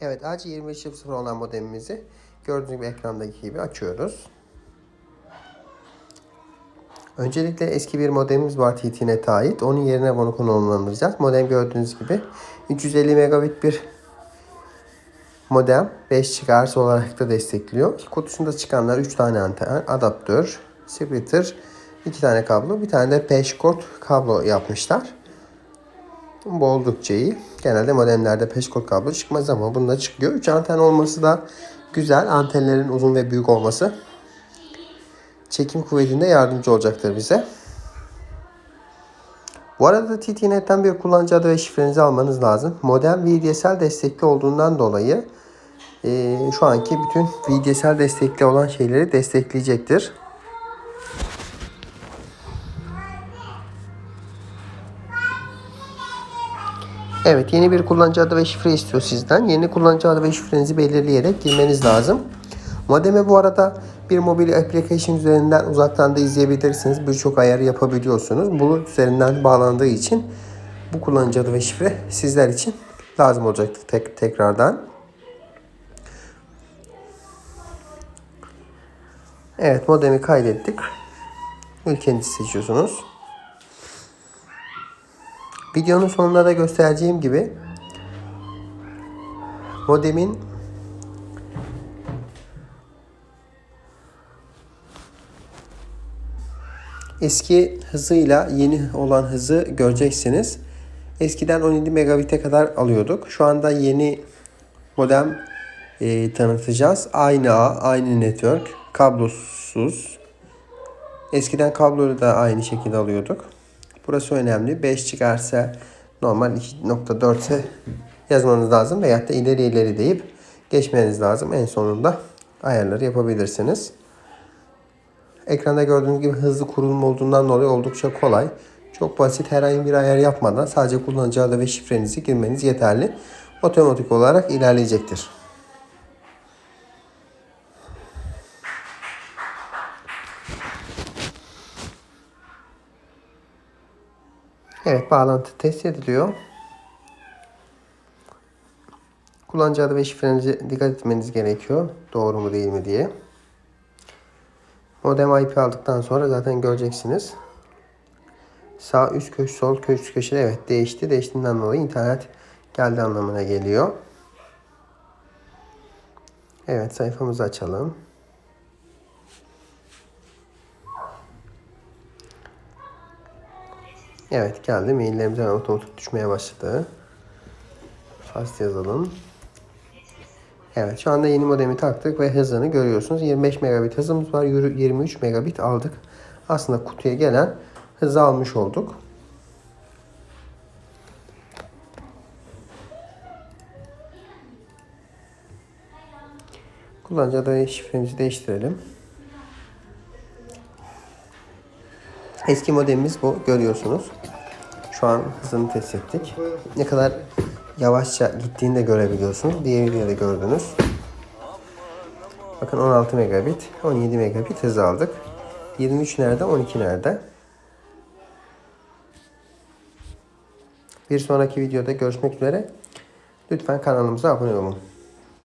Evet AC2500 olan modemimizi gördüğünüz gibi ekrandaki gibi açıyoruz. Öncelikle eski bir modemimiz var TTNet'e ait. Onun yerine bunu konumlandıracağız. Modem gördüğünüz gibi 350 megabit bir modem 5 GHz olarak da destekliyor. Kutusunda çıkanlar 3 tane anten, adaptör, splitter, 2 tane kablo, bir tane de peşkort kablo yapmışlar. Bu oldukça iyi. Genelde modemlerde peşkort kablo çıkmaz ama bunda çıkıyor. 3 anten olması da güzel. Antenlerin uzun ve büyük olması çekim kuvvetinde yardımcı olacaktır bize. Bu arada TTNet'ten bir kullanıcı adı ve şifrenizi almanız lazım. Modem VDSL destekli olduğundan dolayı e, şu anki bütün VDSL destekli olan şeyleri destekleyecektir. Evet yeni bir kullanıcı adı ve şifre istiyor sizden. Yeni kullanıcı adı ve şifrenizi belirleyerek girmeniz lazım. Modemi bu arada bir mobil application üzerinden uzaktan da izleyebilirsiniz. Birçok ayarı yapabiliyorsunuz. Bulut üzerinden bağlandığı için bu kullanıcı adı ve şifre sizler için lazım olacaktır tek, tekrardan. Evet modemi kaydettik. Ülkenizi seçiyorsunuz. Videonun sonunda da göstereceğim gibi modemin eski hızıyla yeni olan hızı göreceksiniz. Eskiden 17 megabit'e kadar alıyorduk. Şu anda yeni modem e, tanıtacağız. Aynı ağ, aynı network, kablosuz. Eskiden kablolu da aynı şekilde alıyorduk. Burası önemli. 5 çıkarsa normal 2.4'e yazmanız lazım veyahut da ileri ileri deyip geçmeniz lazım. En sonunda ayarları yapabilirsiniz. Ekranda gördüğünüz gibi hızlı kurulum olduğundan dolayı oldukça kolay. Çok basit herhangi bir ayar yapmadan sadece kullanıcı adı ve şifrenizi girmeniz yeterli. Otomatik olarak ilerleyecektir. Evet bağlantı test ediliyor. Kullanıcı adı ve şifrenize dikkat etmeniz gerekiyor. Doğru mu değil mi diye. Modem IP aldıktan sonra zaten göreceksiniz. Sağ üst köşe, sol köşe köşede evet değişti. Değiştiğinden dolayı internet geldi anlamına geliyor. Evet sayfamızı açalım. Evet geldi. Maillerimiz hemen otomatik düşmeye başladı. Fast yazalım. Evet şu anda yeni modemi taktık ve hızını görüyorsunuz. 25 megabit hızımız var. 23 megabit aldık. Aslında kutuya gelen hızı almış olduk. Kullanıcı ve şifremizi değiştirelim. Eski modemimiz bu. Görüyorsunuz. Şu an hızını test ettik. Ne kadar yavaşça gittiğini de görebiliyorsunuz. Diğeriyle de gördünüz. Bakın 16 megabit, 17 megabit hız aldık. 23 nerede, 12 nerede? Bir sonraki videoda görüşmek üzere. Lütfen kanalımıza abone olun.